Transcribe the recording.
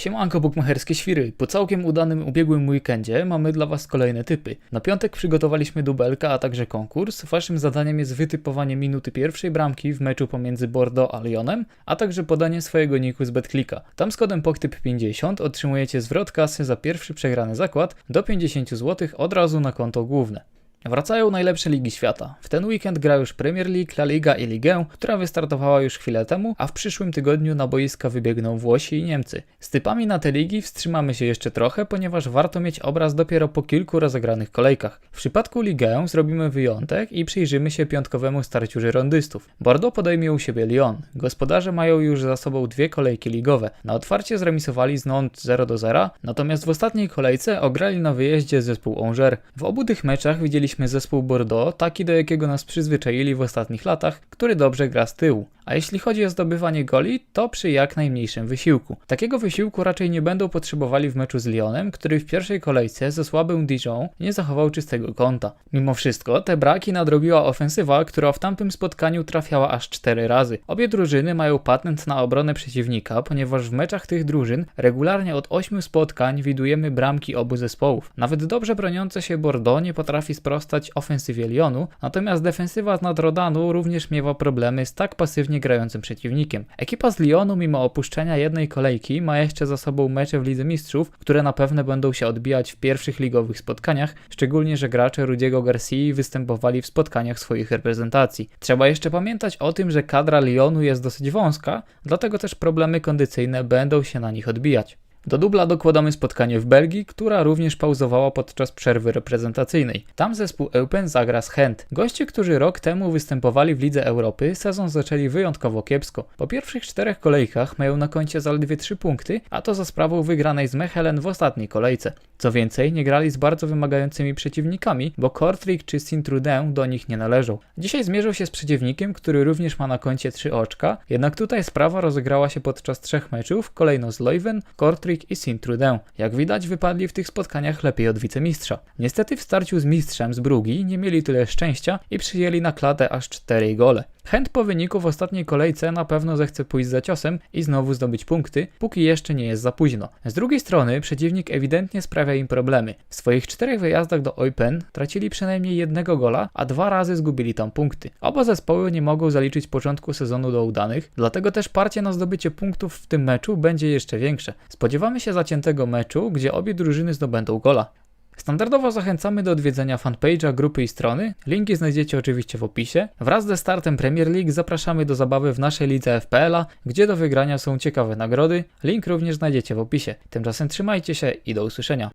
Siemanko bukmacherskie świry. Po całkiem udanym ubiegłym weekendzie mamy dla Was kolejne typy. Na piątek przygotowaliśmy dubelka, a także konkurs. Waszym zadaniem jest wytypowanie minuty pierwszej bramki w meczu pomiędzy Bordeaux a Lyonem, a także podanie swojego niku z BetClicka. Tam z kodem POKTYP50 otrzymujecie zwrot kasy za pierwszy przegrany zakład do 50 zł od razu na konto główne. Wracają najlepsze ligi świata. W ten weekend gra już Premier League, La Liga i Ligę, która wystartowała już chwilę temu, a w przyszłym tygodniu na boiska wybiegną Włosi i Niemcy. Z typami na te ligi wstrzymamy się jeszcze trochę, ponieważ warto mieć obraz dopiero po kilku rozegranych kolejkach. W przypadku Ligę zrobimy wyjątek i przyjrzymy się piątkowemu starciu żyrondystów. Bordeaux podejmie u siebie Lyon. Gospodarze mają już za sobą dwie kolejki ligowe. Na otwarcie zremisowali z Nantes 0 do 0, natomiast w ostatniej kolejce ograli na wyjeździe zespół Angers. W obu tych meczach widzieliśmy zespół Bordeaux, taki do jakiego nas przyzwyczaili w ostatnich latach, który dobrze gra z tyłu. A jeśli chodzi o zdobywanie goli, to przy jak najmniejszym wysiłku. Takiego wysiłku raczej nie będą potrzebowali w meczu z Lyonem, który w pierwszej kolejce ze słabym Dijon nie zachował czystego kąta. Mimo wszystko, te braki nadrobiła ofensywa, która w tamtym spotkaniu trafiała aż 4 razy. Obie drużyny mają patent na obronę przeciwnika, ponieważ w meczach tych drużyn regularnie od 8 spotkań widujemy bramki obu zespołów. Nawet dobrze broniące się Bordeaux nie potrafi sprostać ofensywie Lyonu, natomiast defensywa z Nadrodanu również miewa problemy z tak pasywnie grającym przeciwnikiem. Ekipa z Lyonu mimo opuszczenia jednej kolejki ma jeszcze za sobą mecze w Lidze Mistrzów, które na pewno będą się odbijać w pierwszych ligowych spotkaniach, szczególnie, że gracze Rudiego Garcia występowali w spotkaniach swoich reprezentacji. Trzeba jeszcze pamiętać o tym, że kadra Lyonu jest dosyć wąska, dlatego też problemy kondycyjne będą się na nich odbijać. Do dubla dokładamy spotkanie w Belgii, która również pauzowała podczas przerwy reprezentacyjnej. Tam zespół Eupen zagra z Chęt. Goście, którzy rok temu występowali w Lidze Europy, sezon zaczęli wyjątkowo kiepsko. Po pierwszych czterech kolejkach mają na koncie zaledwie 3 punkty, a to za sprawą wygranej z Mechelen w ostatniej kolejce. Co więcej, nie grali z bardzo wymagającymi przeciwnikami, bo Kortrijk czy Sint-Truiden do nich nie należą. Dzisiaj zmierzą się z przeciwnikiem, który również ma na koncie 3 oczka, jednak tutaj sprawa rozegrała się podczas trzech meczów, kolejno z Leuven, Kortrijk i Sint-Truiden. Jak widać, wypadli w tych spotkaniach lepiej od wicemistrza. Niestety w starciu z mistrzem z Brugi nie mieli tyle szczęścia i przyjęli na klatę aż 4 gole. Chęt po wyniku w ostatniej kolejce na pewno zechce pójść za ciosem i znowu zdobyć punkty, póki jeszcze nie jest za późno. Z drugiej strony przeciwnik ewidentnie sprawia im problemy. W swoich czterech wyjazdach do Eupen tracili przynajmniej jednego gola, a dwa razy zgubili tam punkty. Oba zespoły nie mogą zaliczyć początku sezonu do udanych, dlatego też parcie na zdobycie punktów w tym meczu będzie jeszcze większe. Spodziewamy się zaciętego meczu, gdzie obie drużyny zdobędą gola. Standardowo zachęcamy do odwiedzenia fanpage'a, grupy i strony. Linki znajdziecie oczywiście w opisie. Wraz ze startem Premier League zapraszamy do zabawy w naszej lidze FPL-a, gdzie do wygrania są ciekawe nagrody. Link również znajdziecie w opisie. Tymczasem trzymajcie się i do usłyszenia.